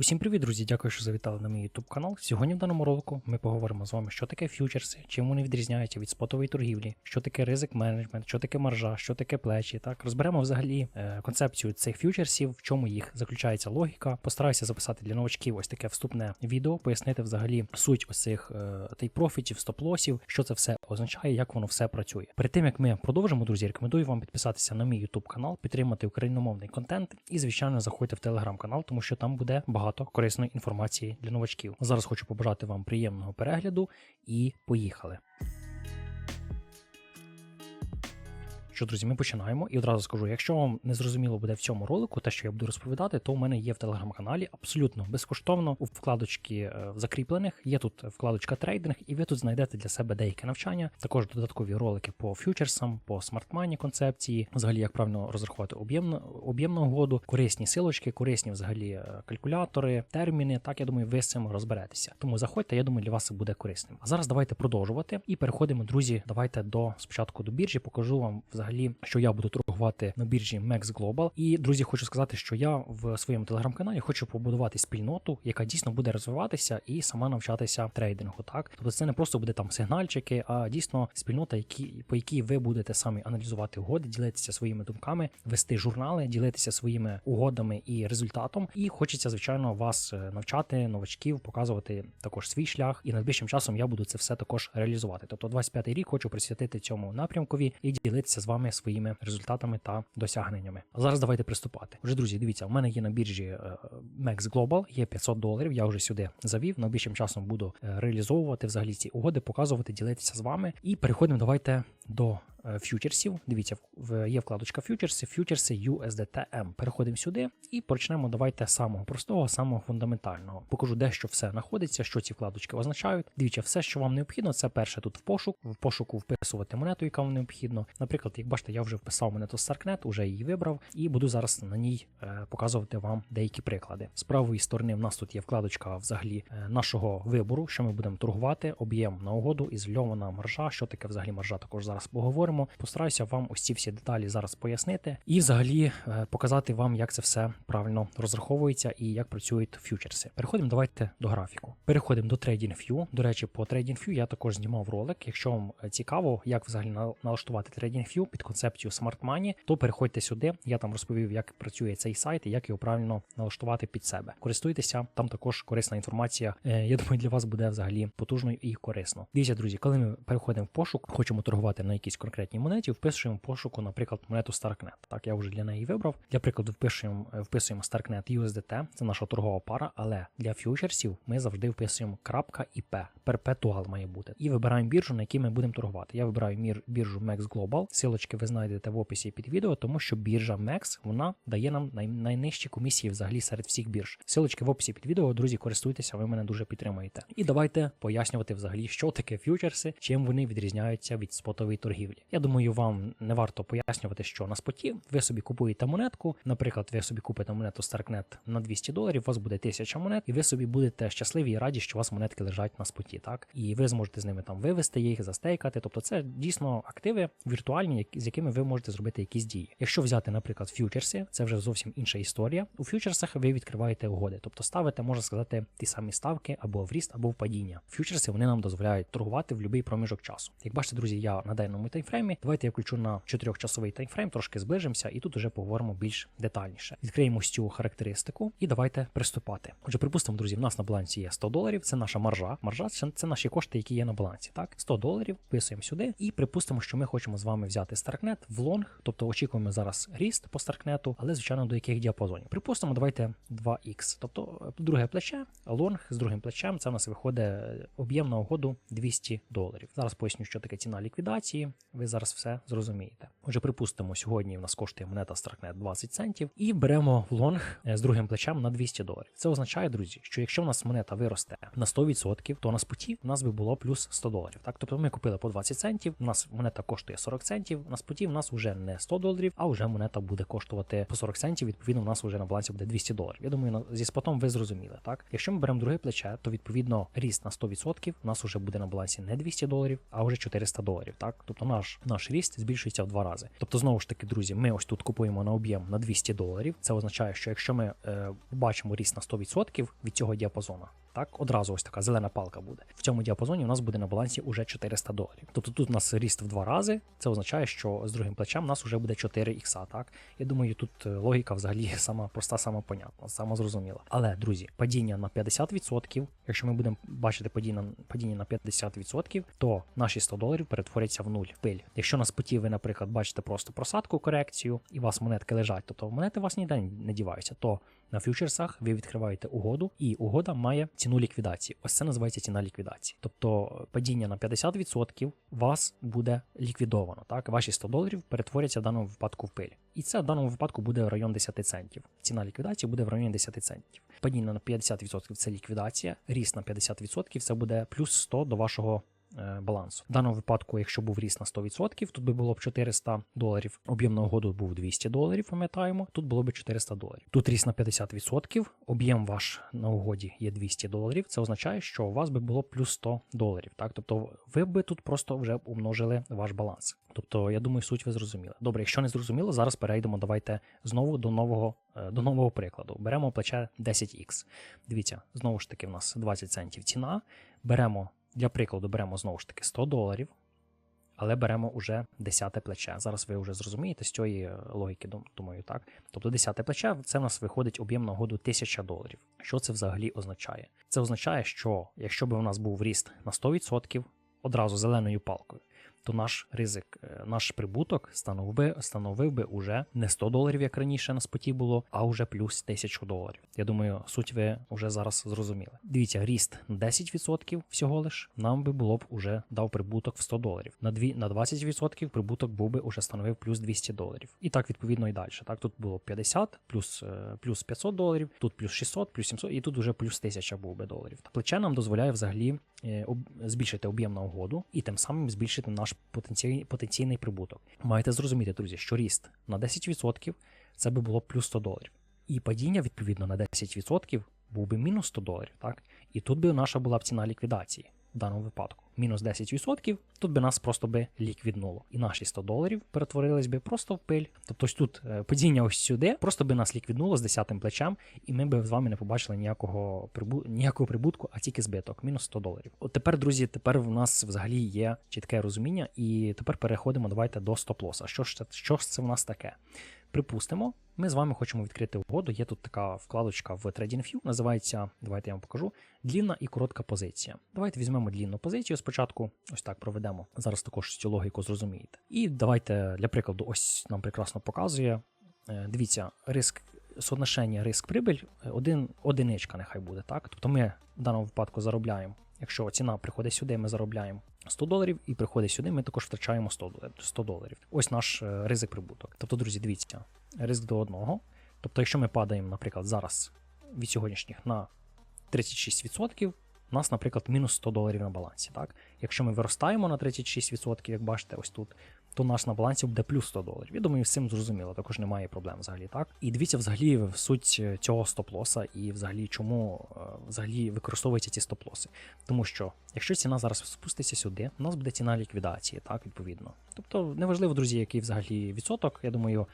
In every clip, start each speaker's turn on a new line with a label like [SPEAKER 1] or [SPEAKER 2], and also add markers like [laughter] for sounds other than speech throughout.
[SPEAKER 1] Усім привіт, друзі! Дякую, що завітали на мій YouTube канал. Сьогодні в даному ролику ми поговоримо з вами, що таке фьючерси, чим вони відрізняються від спотової торгівлі, що таке ризик менеджмент, що таке маржа, що таке плечі. Так розберемо взагалі е, концепцію цих фьючерсів, в чому їх заключається логіка. Постараюся записати для новачків ось таке вступне відео, пояснити взагалі суть ось цих е, тейк-профітів, стоп-лосів, що це все означає, як воно все працює. Перед тим як ми продовжимо, друзі, рекомендую вам підписатися на мій YouTube канал, підтримати україномовний контент і, звичайно, заходьте в телеграм-канал, тому що там буде багато корисної інформації для новачків. Зараз хочу побажати вам приємного перегляду і поїхали. Що, друзі, ми починаємо і одразу скажу: якщо вам не зрозуміло буде в цьому ролику, те, що я буду розповідати, то у мене є в телеграм-каналі абсолютно безкоштовно у вкладочці е, закріплених. Є тут вкладочка трейдинг, і ви тут знайдете для себе деяке навчання. Також додаткові ролики по фьючерсам, по смартмані концепції, взагалі як правильно розрахувати об'ємну об'ємну угоду, корисні силочки, корисні взагалі е, калькулятори, терміни. Так я думаю, ви з цим розберетеся. Тому заходьте, я думаю, для вас це буде корисним. А зараз давайте продовжувати і переходимо, друзі. Давайте до спочатку до біржі. Покажу вам взагалі взагалі, що я буду торгувати на біржі Max Global. І друзі, хочу сказати, що я в своєму телеграм-каналі хочу побудувати спільноту, яка дійсно буде розвиватися і сама навчатися трейдингу. Так, тобто це не просто буде там сигнальчики, а дійсно спільнота, які по якій ви будете самі аналізувати угоди, ділитися своїми думками, вести журнали, ділитися своїми угодами і результатом. І хочеться, звичайно, вас е, навчати, новачків, показувати також свій шлях. І найближчим часом я буду це все також реалізувати. Тобто, 25-й рік хочу присвятити цьому напрямкові і ділитися з вами вами своїми результатами та досягненнями. А зараз давайте приступати. Вже друзі, дивіться, у мене є на біржі е, Max Global, є 500 доларів. Я вже сюди завів. Найближчим часом буду е, реалізовувати взагалі ці угоди, показувати, ділитися з вами. І переходимо. Давайте до Е, фьючерсів. Дивіться, є вкладочка фьючерси, фьючерси USDTM. Переходимо сюди і почнемо. Давайте з самого простого, самого фундаментального. Покажу, де що все знаходиться, що ці вкладочки означають. Дивіться, все, що вам необхідно, це перше тут в пошук. В пошуку вписувати монету, яка вам необхідно. Наприклад, як бачите, я вже вписав монету Starknet, вже її вибрав, і буду зараз на ній е, показувати вам деякі приклади. З правої сторони в нас тут є вкладочка взагалі е, нашого вибору, що ми будемо торгувати, об'єм на угоду, ізольована маржа. Що таке взагалі маржа? Також зараз поговоримо. Постараюся вам ці всі деталі зараз пояснити і взагалі е, показати вам, як це все правильно розраховується і як працюють фьючерси. Переходимо давайте до графіку. Переходимо до TradingView. До речі, по TradingView я також знімав ролик. Якщо вам е, цікаво, як взагалі налаштувати TradingView під концепцію Smart Money, то переходьте сюди. Я там розповів, як працює цей сайт і як його правильно налаштувати під себе. Користуйтеся, там також корисна інформація. Е, я думаю, для вас буде взагалі потужною і корисно. Дивіться, друзі, коли ми переходимо в пошук, хочемо торгувати на конкретні конкретній монеті, вписуємо пошуку, наприклад, монету Starknet. Так, я вже для неї вибрав. Для прикладу, вписуємо вписуємо Starknet USDT, це наша торгова пара, але для фьючерсів ми завжди вписуємо .ip, перпетуал має бути. І вибираємо біржу, на якій ми будемо торгувати. Я вибираю біржу Max Global. Силочки ви знайдете в описі під відео, тому що біржа Max вона дає нам най найнижчі комісії взагалі серед всіх бірж. Силочки в описі під відео, друзі, користуйтеся, ви мене дуже підтримуєте. І давайте пояснювати взагалі, що таке фьючерси, чим вони відрізняються від спотової торгівлі. Я думаю, вам не варто пояснювати, що на споті ви собі купуєте монетку. Наприклад, ви собі купите монету Starknet на 200 доларів, у вас буде 1000 монет, і ви собі будете щасливі і раді, що у вас монетки лежать на споті, так і ви зможете з ними там вивести їх, застейкати. Тобто, це дійсно активи віртуальні, з якими ви можете зробити якісь дії. Якщо взяти, наприклад, фьючерси, це вже зовсім інша історія. У фьючерсах ви відкриваєте угоди, тобто ставите, можна сказати, ті самі ставки або в ріст, або в падіння. Фьючерси вони нам дозволяють торгувати в будь-який проміжок часу. Як бачите, друзі, я на даному таймфреймі Давайте я включу на 4-часовий таймфрейм, трошки зближимося, і тут вже поговоримо більш детальніше. Відкриємо цю характеристику і давайте приступати. Отже, припустимо, друзі, в нас на балансі є 100 доларів, це наша маржа. Маржа це наші кошти, які є на балансі. Так, 100 доларів вписуємо сюди і припустимо, що ми хочемо з вами взяти Starknet в лонг, тобто очікуємо зараз ріст по Starknet, але звичайно до яких діапазонів. Припустимо, давайте 2х, тобто друге плече, лонг з другим плечем. Це в нас виходить об'єм на угоду 200 доларів. Зараз поясню, що таке ціна ліквідації. Ви зараз все зрозумієте. Отже, припустимо, сьогодні в нас коштує монета Starknet 20 центів, і беремо лонг е, з другим плечем на 200 доларів. Це означає, друзі, що якщо в нас монета виросте на 100%, то на споті у нас би було плюс 100 доларів. Так, тобто ми купили по 20 центів, у нас монета коштує 40 центів. На споті в нас вже не 100 доларів, а вже монета буде коштувати по 40 центів. Відповідно, у нас вже на балансі буде 200 доларів. Я думаю, зі спотом ви зрозуміли. Так, якщо ми беремо друге плече, то відповідно ріст на 100% у нас вже буде на балансі не 200 доларів, а вже 400 доларів. Так, тобто наш наш ріст збільшується в два рази. Тобто, знову ж таки, друзі, ми ось тут купуємо на об'єм на 200 доларів. Це означає, що якщо ми е, бачимо ріст на 100% від цього діапазону, так одразу ось така зелена палка буде. В цьому діапазоні у нас буде на балансі уже 400 доларів. Тобто тут у нас ріст в два рази. Це означає, що з другим плечем у нас вже буде 4 ікса. Так я думаю, тут е, логіка взагалі [laughs] сама проста, сама понятна, сама зрозуміла. Але друзі, падіння на 50%, якщо ми будемо бачити падіння, падіння на 50%, то наші 100 доларів перетворяться в нуль пиль. Якщо на споті ви, наприклад, бачите просто просадку, корекцію, і у вас монетки лежать, тобто монети у вас ніде не діваються, то на фьючерсах ви відкриваєте угоду, і угода має ціну ліквідації. Ось це називається ціна ліквідації. Тобто падіння на 50% вас буде ліквідовано. Так, ваші 100 доларів перетворяться в даному випадку в пиль. І це в даному випадку буде район 10 центів. Ціна ліквідації буде в районі 10 центів. Падіння на 50% це ліквідація, ріст на 50% це буде плюс 100 до вашого балансу. В даному випадку, якщо був ріст на 100%, тут би було б 400 доларів. Об'єм на угоду був 200 доларів, пам'ятаємо. Тут було б 400 доларів. Тут ріст на 50%, об'єм ваш на угоді є 200 доларів. Це означає, що у вас би було плюс 100 доларів. Так, тобто ви би тут просто вже умножили ваш баланс. Тобто, я думаю, суть ви зрозуміли. Добре, якщо не зрозуміло, зараз перейдемо. Давайте знову до нового е, до нового прикладу. Беремо плече 10х. Дивіться, знову ж таки, в нас 20 центів ціна. Беремо для прикладу, беремо знову ж таки 100 доларів, але беремо уже 10 плече. Зараз ви вже зрозумієте з цієї е, логіки, думаю, так. Тобто 10 плече це в нас виходить об'єм на году 1000 доларів. Що це взагалі означає? Це означає, що якщо б у нас був ріст на 100%, одразу зеленою палкою, то наш ризик, е, наш прибуток становив би, становив би уже не 100 доларів, як раніше на споті було, а вже плюс 1000 доларів. Я думаю, суть ви вже зараз зрозуміли. Дивіться, ріст на 10% всього лиш нам би було б уже дав прибуток в 100 доларів. На дві на 20% прибуток був би уже становив плюс 200 доларів. І так відповідно і далі. Так, тут було 50, плюс, е, плюс 500 доларів, тут плюс 600, плюс 700, і тут уже плюс 1000 був би доларів. Плече нам дозволяє взагалі збільшити об'єм на угоду і тим самим збільшити наш потенційний, потенційний прибуток. Маєте зрозуміти, друзі, що ріст на 10% це би було плюс 100 доларів. І падіння, відповідно, на 10% був би мінус 100 доларів. Так? І тут би наша була б ціна ліквідації даному випадку. Мінус 10%, тут би нас просто би ліквіднуло. І наші 100 доларів перетворились би просто в пиль. Тобто ось тут е, падіння ось сюди, просто би нас ліквіднуло з 10 плечем, і ми би з вами не побачили ніякого прибу... ніякого прибутку, а тільки збиток, мінус 100 доларів. От тепер, друзі, тепер в нас взагалі є чітке розуміння, і тепер переходимо давайте до стоп-лоса. Що ж це, що ж це в нас таке? Припустимо, ми з вами хочемо відкрити угоду. Є тут така вкладочка в TradingView, називається, давайте я вам покажу, длінна і коротка позиція. Давайте візьмемо длінну позицію спочатку, ось так проведемо. Зараз також цю логіку зрозумієте. І давайте, для прикладу, ось нам прекрасно показує. Е, Дивіться, риск соотношення риск-прибиль е, один, одиничка нехай буде, так? Тобто ми в даному випадку заробляємо. Якщо ціна приходить сюди, ми заробляємо 100 доларів, і приходить сюди, ми також втрачаємо 100 доларів. Ось наш е, ризик прибуток. Тобто, друзі, дивіться, ризик до одного. Тобто, якщо ми падаємо, наприклад, зараз від сьогоднішніх на 36%, у нас, наприклад, мінус 100 доларів на балансі. Так? Якщо ми виростаємо на 36%, як бачите, ось тут, то у нас на балансі буде плюс 100 доларів. Я думаю, з цим зрозуміло, також немає проблем взагалі. так? І дивіться взагалі в суть е, цього стоп-лоса і взагалі чому е, взагалі використовуються ці стоп-лоси. Тому що якщо ціна зараз спуститься сюди, у нас буде ціна ліквідації, так, відповідно. Тобто, неважливо, друзі, який взагалі відсоток, я думаю,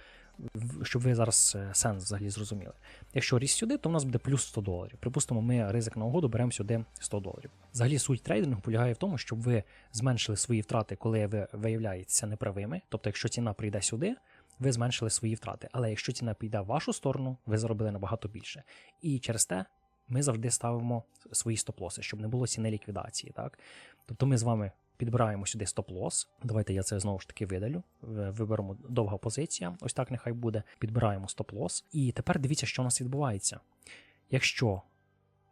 [SPEAKER 1] щоб ви зараз е, сенс взагалі зрозуміли. Якщо ріст сюди, то в нас буде плюс 100 доларів. Припустимо, ми ризик на угоду беремо сюди 100 доларів. Взагалі суть трейдингу полягає в тому, щоб ви зменшили свої втрати, коли ви виявляєтеся неправими. Тобто, якщо ціна прийде сюди, ви зменшили свої втрати. Але якщо ціна піде в вашу сторону, ви заробили набагато більше. І через те ми завжди ставимо свої стоп-лоси, щоб не було ціни ліквідації. Так? Тобто ми з вами підбираємо сюди стоп-лос. Давайте я це знову ж таки видалю. Виберемо довга позиція. Ось так нехай буде. Підбираємо стоп-лос. І тепер дивіться, що у нас відбувається. Якщо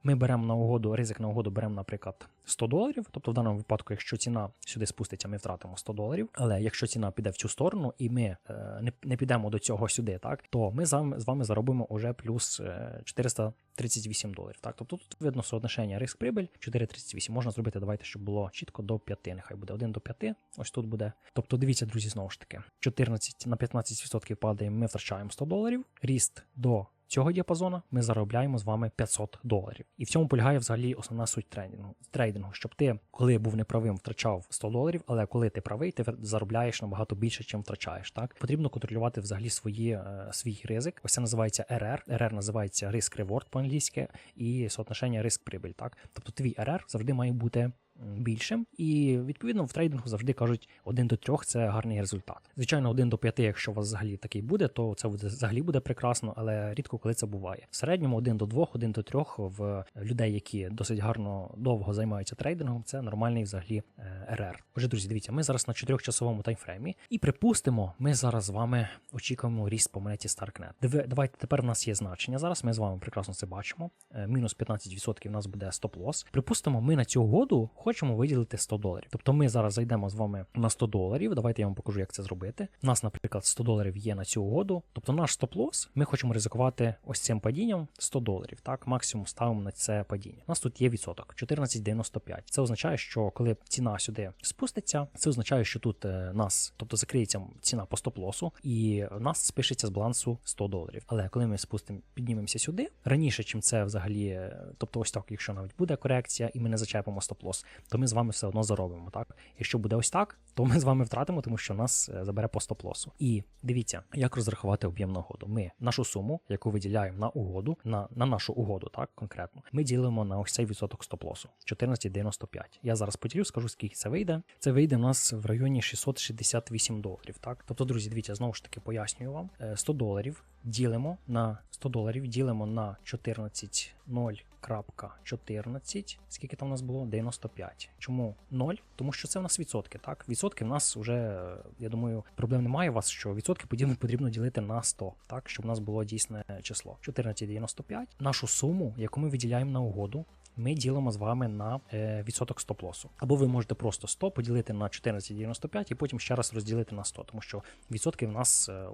[SPEAKER 1] ми беремо на угоду, ризик на угоду беремо, наприклад, 100 доларів. Тобто, в даному випадку, якщо ціна сюди спуститься, ми втратимо 100 доларів. Але якщо ціна піде в цю сторону, і ми е, не, не підемо до цього сюди, так то ми з вами заробимо уже плюс е, 438 доларів. Так, тобто тут видно соотношення риск прибиль 4,38. Можна зробити, давайте, щоб було чітко до 5. Нехай буде 1 до 5. Ось тут буде. Тобто, дивіться, друзі, знову ж таки, 14 на 15% падає, ми втрачаємо 100 доларів. Ріст до цього діапазону ми заробляємо з вами 500 доларів. І в цьому полягає взагалі основна суть трейдингу, трейдингу, щоб ти, коли був неправим, втрачав 100 доларів, але коли ти правий, ти заробляєш набагато більше, чим втрачаєш. Так потрібно контролювати взагалі свої, е, свій ризик. Ось це називається RR. RR називається risk reward по-англійськи і соотношення риск прибиль. Так, тобто твій RR завжди має бути більшим, і відповідно в трейдингу завжди кажуть 1 до 3 це гарний результат. Звичайно, 1 до 5, якщо у вас взагалі такий буде, то це буде взагалі буде прекрасно, але рідко коли це буває. В середньому 1 до 2, 1 до 3 в людей, які досить гарно довго займаються трейдингом, це нормальний взагалі е, РР. Отже, друзі, дивіться, ми зараз на 4-часовому таймфреймі, і припустимо, ми зараз з вами очікуємо ріст по монеті StarkNet. Давайте тепер у нас є значення. Зараз ми з вами прекрасно це бачимо. Е, Мінус 15% у нас буде стоп-лосс. Припустимо, ми на цю угоду хочемо виділити 100 доларів. Тобто ми зараз зайдемо з вами на 100 доларів. Давайте я вам покажу, як це зробити. У нас, наприклад, 100 доларів є на цю угоду. Тобто наш стоп-лосс ми хочемо ризикувати ось цим падінням 100 доларів. Так, максимум ставимо на це падіння. У нас тут є відсоток 14,95. Це означає, що коли ціна сюди спуститься, це означає, що тут е, нас, тобто закриється ціна по стоп-лосу, і нас спишеться з балансу 100 доларів. Але коли ми спустимо, піднімемося сюди раніше, чим це взагалі, е, тобто ось так, якщо навіть буде корекція, і ми не зачепимо стоп-лосс, то ми з вами все одно заробимо. Так, якщо буде ось так, то ми з вами втратимо, тому що нас е, забере по стоп-лосу. І дивіться, як розрахувати об'єм на угоду. Ми нашу суму, яку виділяємо на угоду, на, на нашу угоду, так конкретно, ми ділимо на ось цей відсоток стоп-лосу 14,95. Я зараз поділю, скажу, скільки це вийде. Це вийде у нас в районі 668 доларів. Так, тобто, друзі, дивіться, знову ж таки пояснюю вам. Е, 100 доларів ділимо на 100 доларів, ділимо на 14,0.14. Скільки там у нас було? 95. Чому 0? Тому що це в нас відсотки. Так, відсотки в нас вже, я думаю, проблем немає у вас, що відсотки подібно потрібно ділити на 100, так, щоб у нас було дійсне число. 14,95. Нашу суму, яку ми виділяємо на угоду, ми ділимо з вами на е, відсоток стоп-лосу. Або ви можете просто 100 поділити на 14,95 і потім ще раз розділити на 100, тому що відсотки в нас е,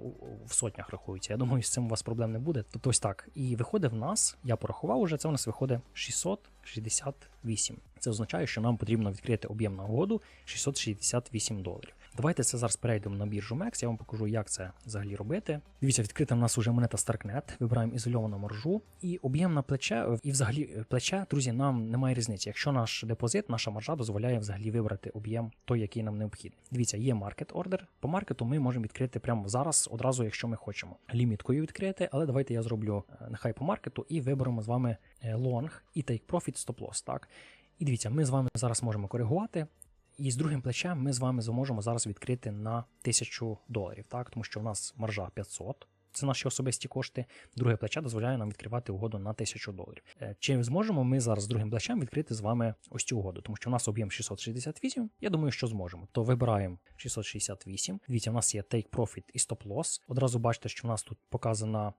[SPEAKER 1] в сотнях рахуються. Я думаю, з цим у вас проблем не буде. Тобто ось так. І виходить в нас, я порахував уже, це у нас виходить 668. Це означає, що нам потрібно відкрити об'єм на угоду 668 доларів. Давайте це зараз перейдемо на біржу MEX, я вам покажу, як це взагалі робити. Дивіться, відкрита в нас уже монета StarkNet. Вибираємо ізольовану маржу і об'єм на плече, і взагалі е, плече, друзі, нам немає різниці. Якщо наш депозит, наша маржа дозволяє взагалі вибрати об'єм той, який нам необхідний. Дивіться, є маркет ордер. По маркету ми можемо відкрити прямо зараз, одразу, якщо ми хочемо. Ліміткою відкрити, але давайте я зроблю е, нехай по маркету і виберемо з вами е, лонг і take profit stop loss. Так. І дивіться, ми з вами зараз можемо коригувати. І з другим плечем ми з вами зможемо зараз відкрити на 1000 доларів, так? тому що в нас маржа 500, це наші особисті кошти. Друге плече дозволяє нам відкривати угоду на 1000 доларів. Е, Чи зможемо ми зараз з другим плечем відкрити з вами ось цю угоду, тому що у нас об'єм 668, я думаю, що зможемо. То вибираємо 668. Дивіться, у нас є take profit і stop loss. Одразу бачите, що в нас тут показана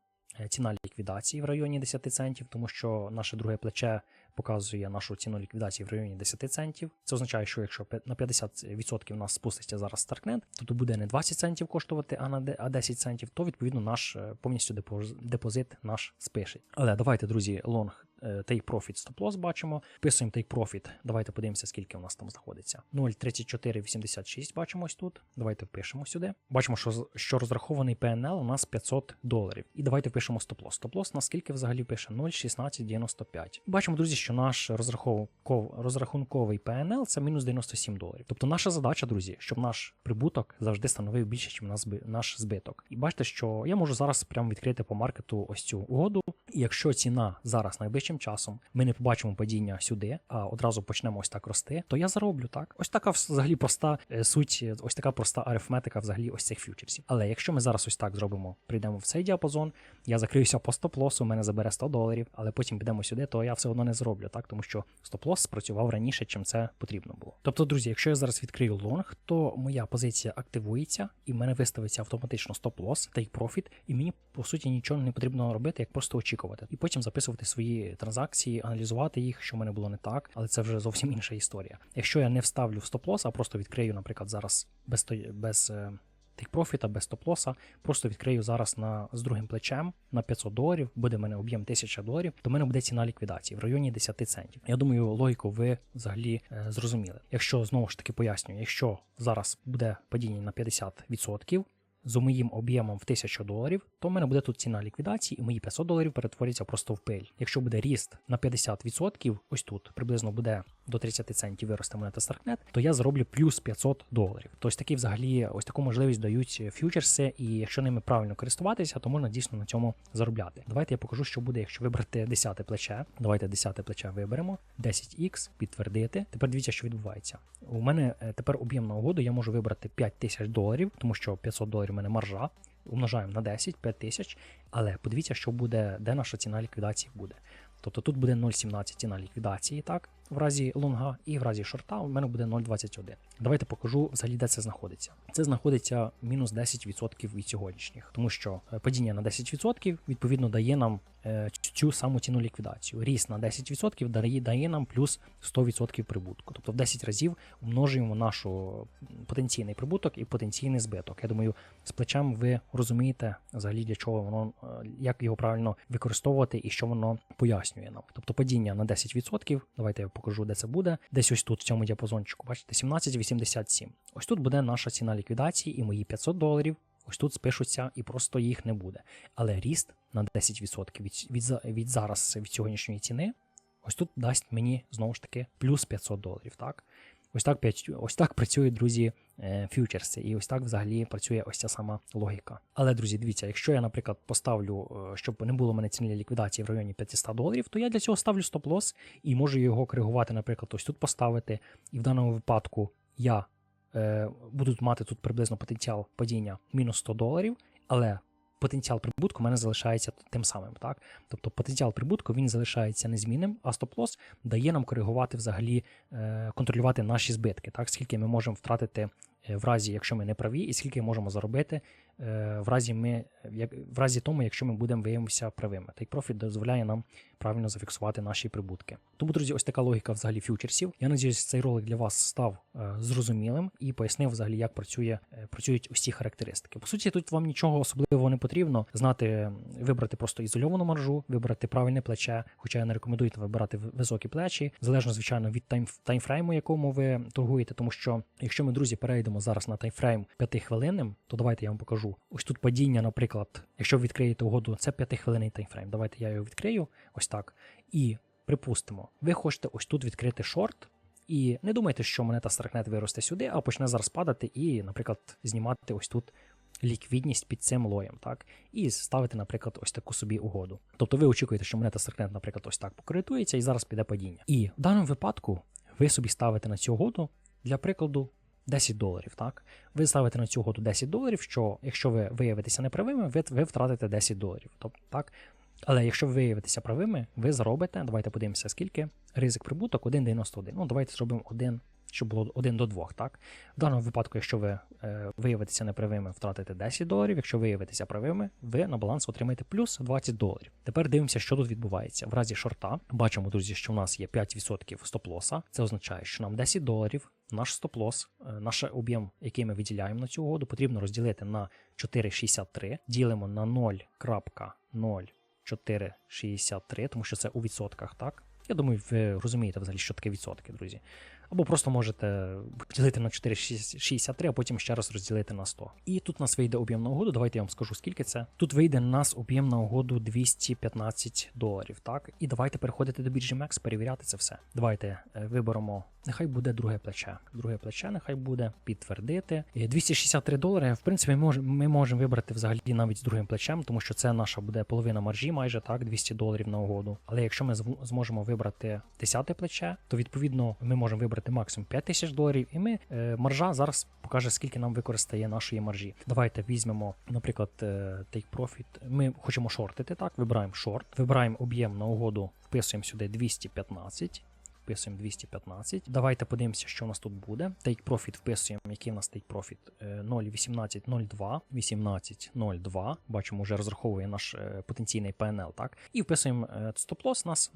[SPEAKER 1] ціна ліквідації в районі 10 центів, тому що наше друге плече показує нашу ціну ліквідації в районі 10 центів. Це означає, що якщо на 50% у нас спуститься зараз Старкнет, то тут буде не 20 центів коштувати, а на де- 10 центів, то відповідно наш е, повністю депоз- депозит наш спишить. Але давайте, друзі, лонг е, take profit stop loss бачимо. Вписуємо take profit. Давайте подивимося, скільки у нас там знаходиться. 0,3486 бачимо ось тут. Давайте впишемо сюди. Бачимо, що, що розрахований PNL у нас 500 доларів. І давайте впишемо стоп loss. Стоп loss наскільки взагалі пише 0,1695. Бачимо, друзі, що наш розрахунков, розрахунковий PNL це мінус 97 доларів. Тобто наша задача, друзі, щоб наш прибуток завжди становив більше, ніж наш, збиток. І бачите, що я можу зараз прямо відкрити по маркету ось цю угоду. І якщо ціна зараз найближчим часом ми не побачимо падіння сюди, а одразу почнемо ось так рости, то я зароблю так. Ось така взагалі проста е, суть, е, ось така проста арифметика взагалі ось цих фьючерсів. Але якщо ми зараз ось так зробимо, прийдемо в цей діапазон, я закриюся по стоп-лосу, мене забере 100 доларів, але потім підемо сюди, то я все одно не зроблю, так тому що стоп-лос спрацював раніше, чим це потрібно було. Тобто, друзі, якщо я зараз відкрию лонг, то моя позиція активується і в мене виставиться автоматично стоп-лос, take profit, і мені по суті нічого не потрібно робити, як просто очікувати, і потім записувати свої транзакції, аналізувати їх, що в мене було не так, але це вже зовсім інша історія. Якщо я не вставлю в стоп-лос, а просто відкрию, наприклад, зараз без той- без е, тейк-профіта, без стоп-лоса, просто відкрию зараз на з другим плечем на 500 доларів, буде в мене об'єм 1000 доларів, то в мене буде ціна ліквідації в районі 10 центів. Я думаю, логіку ви взагалі е, зрозуміли. Якщо знову ж таки пояснюю, якщо зараз буде падіння на 50%, з моїм об'ємом в 1000 доларів, то в мене буде тут ціна ліквідації, і мої 500 доларів перетворяться просто в пиль. Якщо буде ріст на 50%, ось тут приблизно буде до 30 центів виросте монета Starknet, то я зароблю плюс 500 доларів. Тобто такі взагалі ось таку можливість дають фьючерси, і якщо ними правильно користуватися, то можна дійсно на цьому заробляти. Давайте я покажу, що буде, якщо вибрати 10 плече. Давайте 10 плече виберемо, 10x, підтвердити. Тепер дивіться, що відбувається. У мене е, тепер об'єм угоду, я можу вибрати 5000 доларів, тому що 500 доларів у мене маржа. Умножаємо на 10, 5000, але подивіться, що буде, де наша ціна ліквідації буде. Тобто тут буде 0,17 ціна ліквідації, так, в разі лонга, і в разі шорта у мене буде 0,21. Давайте покажу взагалі, де це знаходиться. Це знаходиться мінус 10% від сьогоднішніх, тому що е, падіння на 10% відповідно дає нам е, цю- саму ціну ліквідацію. Ріст на 10% дає, дає нам плюс 100% прибутку. Тобто в 10 разів умножуємо нашу потенційний прибуток і потенційний збиток. Я думаю, з плечем ви розумієте взагалі для чого воно, е, як його правильно використовувати і що воно пояснює нам. Тобто падіння на 10%, давайте я покажу, де це буде. Десь ось тут, в цьому діапазончику, бачите, 17,87. Ось тут буде наша ціна ліквідації і мої 500 доларів. Ось тут спишуться і просто їх не буде. Але ріст на 10% від, від, від зараз від сьогоднішньої ціни, ось тут дасть мені знову ж таки плюс 500 доларів. Так? Ось так, ось так працюють, друзі, е, фьючерси, і ось так взагалі працює ось ця сама логіка. Але, друзі, дивіться, якщо я, наприклад, поставлю, е, щоб не було в мене ціни ліквідації в районі 500 доларів, то я для цього ставлю стоп-лос і можу його коригувати, наприклад, ось тут поставити. І в даному випадку я е, буду мати тут приблизно потенціал падіння мінус 100 доларів, але потенціал прибутку в мене залишається тим самим. Так? Тобто потенціал прибутку він залишається незмінним, а стоп-лос дає нам коригувати взагалі, е, контролювати наші збитки, так? скільки ми можемо втратити е, в разі, якщо ми не праві, і скільки можемо заробити в разі ми, як, в разі тому, якщо ми будемо виявимося правими. Take Profit дозволяє нам правильно зафіксувати наші прибутки. Тому, друзі, ось така логіка взагалі фьючерсів. Я надіюсь, цей ролик для вас став е, зрозумілим і пояснив взагалі, як працює, е, працюють ці характеристики. По суті, тут вам нічого особливого не потрібно. Знати, вибрати просто ізольовану маржу, вибрати правильне плече, хоча я не рекомендую вибирати високі плечі, залежно, звичайно, від тайм, таймфрейму, якому ви торгуєте. Тому що, якщо ми, друзі, перейдемо зараз на таймфрейм 5 хвилинним, то давайте я вам покажу. Ось тут падіння, наприклад, якщо ви відкриєте угоду, це 5 хвилинний таймфрейм. Давайте я його відкрию ось так. І припустимо, ви хочете ось тут відкрити шорт. І не думайте, що монета Starknet виросте сюди, а почне зараз падати і, наприклад, знімати ось тут ліквідність під цим лоєм, так? І ставити, наприклад, ось таку собі угоду. Тобто ви очікуєте, що монета Starknet, наприклад, ось так покоритується і зараз піде падіння. І в даному випадку ви собі ставите на цю угоду, для прикладу, 10 доларів. Так? Ви ставите на цю угоду 10 доларів, що якщо ви виявитеся неправими, ви, ви втратите 10 доларів. Тобто, так? Але якщо ви виявитеся правими, ви заробите. Давайте подивимося, скільки. Ризик прибуток 1,91. Ну, давайте зробимо 1, щоб було 1 до 2. Так? В даному випадку, якщо ви е, виявитеся неправими, втратите 10 доларів. Якщо виявитеся правими, ви на баланс отримаєте плюс 20 доларів. Тепер дивимося, що тут відбувається. В разі шорта бачимо, друзі, що в нас є 5% стоп-лоса. Це означає, що нам 10 доларів. Наш стоп-лос, е, наш об'єм, який ми виділяємо на цю угоду, потрібно розділити на 4,63. Ділимо на 0,0463, тому що це у відсотках, так? Я думаю, ви розумієте взагалі, що таке відсотки, друзі. Або просто можете поділити на 4,63, а потім ще раз розділити на 100. І тут нас вийде об'єм на угоду. Давайте я вам скажу, скільки це. Тут вийде нас об'єм на угоду 215 доларів. Так, і давайте переходити до біржі Mex, перевіряти це все. Давайте е, виберемо. Нехай буде друге плече. Друге плече, нехай буде підтвердити. І 263 долари. В принципі, ми можемо вибрати взагалі навіть з другим плечем, тому що це наша буде половина маржі, майже так, 200 доларів на угоду. Але якщо ми зможемо вибрати 10 плече, то відповідно ми можемо вибрати максимум 5 тисяч доларів, і ми е, маржа зараз покаже, скільки нам використає нашої маржі. Давайте візьмемо, наприклад, е, Take Profit. Ми хочемо шортити, так, вибираємо шорт, вибираємо об'єм на угоду, вписуємо сюди 215. вписуємо 215. Давайте подивимося, що у нас тут буде. Take Profit вписуємо, який у нас Take Profit Е, 0,1802, 1802. Бачимо, вже розраховує наш е, потенційний PNL, так? І вписуємо е, стоп-лосс у нас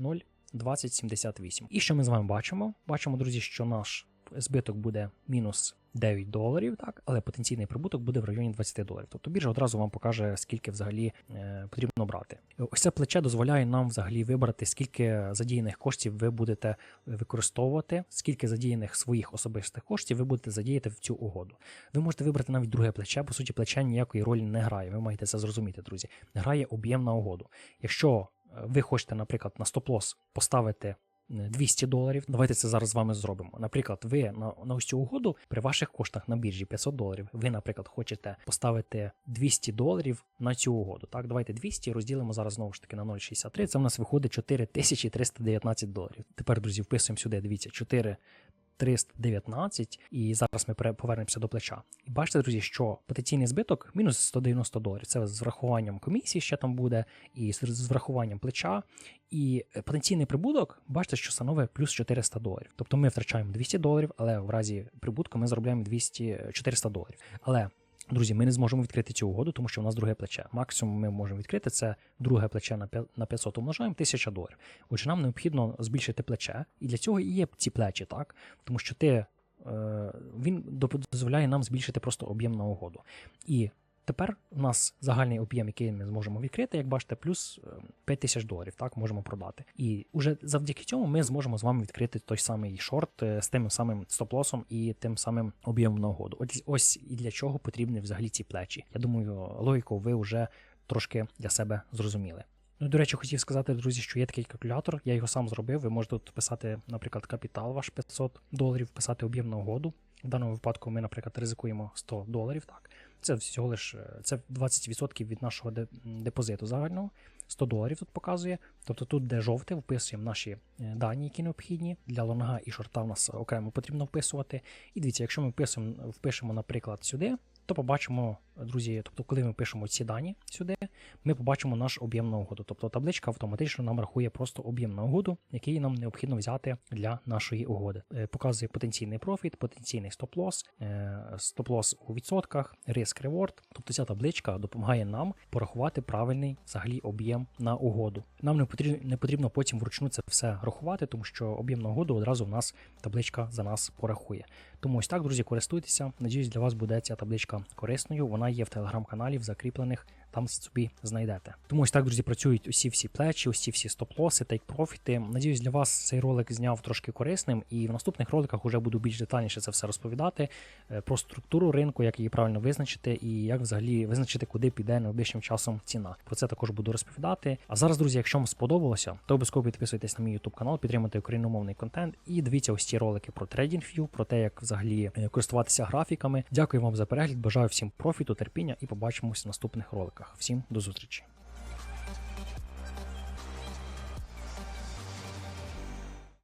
[SPEAKER 1] 0,2078. І що ми з вами бачимо? Бачимо, друзі, що наш збиток буде мінус 9 доларів, так, але потенційний прибуток буде в районі 20 доларів. Тобто біржа одразу вам покаже, скільки взагалі е, потрібно брати. Ось це плече дозволяє нам взагалі вибрати, скільки задіяних коштів ви будете використовувати, скільки задіяних своїх особистих коштів ви будете задіяти в цю угоду. Ви можете вибрати навіть друге плече. По суті, плече ніякої ролі не грає. Ви маєте це зрозуміти, друзі. Грає об'єм на угоду. Якщо ви хочете, наприклад, на стоп-лосс поставити 200 доларів. Давайте це зараз з вами зробимо. Наприклад, ви на, на ось цю угоду при ваших коштах на біржі 500 доларів. Ви, наприклад, хочете поставити 200 доларів на цю угоду. Так, давайте 200 розділимо зараз знову ж таки на 0,63. Це в нас виходить 4319 доларів. Тепер, друзі, вписуємо сюди. Дивіться, 4 319, і зараз ми повернемося до плеча. І бачите, друзі, що потенційний збиток мінус 190 доларів. Це з врахуванням комісії ще там буде, і з з врахуванням плеча. І е, потенційний прибуток, бачите, що становить плюс 400 доларів. Тобто ми втрачаємо 200 доларів, але в разі прибутку ми заробляємо 200 400 доларів. Але Друзі, ми не зможемо відкрити цю угоду, тому що у нас друге плече. Максимум ми можемо відкрити це друге плече на п'я- на 500 умножаємо 1000 доларів. Отже, нам необхідно збільшити плече, і для цього і є ці плечі, так? Тому що ти, е, він дозволяє нам збільшити просто об'єм на угоду. І тепер у нас загальний об'єм, який ми зможемо відкрити, як бачите, плюс е, 5000 доларів, так, можемо продати. І уже завдяки цьому ми зможемо з вами відкрити той самий шорт е, з тим самим стоп-лосом і тим самим об'ємом на угоду. Ось, ось і для чого потрібні взагалі ці плечі. Я думаю, логіку ви вже трошки для себе зрозуміли. Ну, до речі, хотів сказати, друзі, що є такий калькулятор, я його сам зробив. Ви можете тут писати, наприклад, капітал ваш 500 доларів, писати об'єм на угоду. В даному випадку ми, наприклад, ризикуємо 100 доларів. Так, це всього лиш е, це 20% від нашого депозиту загального. 100 доларів тут показує. Тобто тут, де жовте, вписуємо наші е, дані, які необхідні. Для лонга і шорта в нас окремо потрібно вписувати. І дивіться, якщо ми вписуємо, впишемо, наприклад, сюди, то побачимо, друзі, тобто, коли ми пишемо ці дані сюди, ми побачимо наш об'єм на угоду. Тобто табличка автоматично нам рахує просто об'єм на угоду, який нам необхідно взяти для нашої угоди. Е, Показує потенційний профіт, потенційний стоп-лосс, е, стоп-лосс у відсотках, риск реворд. Тобто ця табличка допомагає нам порахувати правильний взагалі об'єм на угоду. Нам не потрібно, не потрібно потім вручну це все рахувати, тому що об'єм на угоду одразу в нас табличка за нас порахує. Тому ось так, друзі, користуйтеся. Надіюсь, для вас буде ця табличка корисною. Вона є в телеграм-каналі в закріплених. Там собі знайдете. Тому ось так, друзі, працюють усі всі плечі, усі всі стоп-лоси, тейк-профіти. Надіюсь, для вас цей ролик зняв трошки корисним, і в наступних роликах вже буду більш детальніше це все розповідати е, про структуру ринку, як її правильно визначити, і як взагалі визначити, куди піде найближчим часом ціна. Про це також буду розповідати. А зараз, друзі, якщо вам сподобалося, то обов'язково підписуйтесь на мій YouTube канал, підтримуйте україномовний контент і дивіться ось ці ролики про TradingView, про те, як взагалі е, користуватися графіками. Дякую вам за перегляд. Бажаю всім профіту, терпіння і побачимось в наступних роликах. Всім до зустрічі.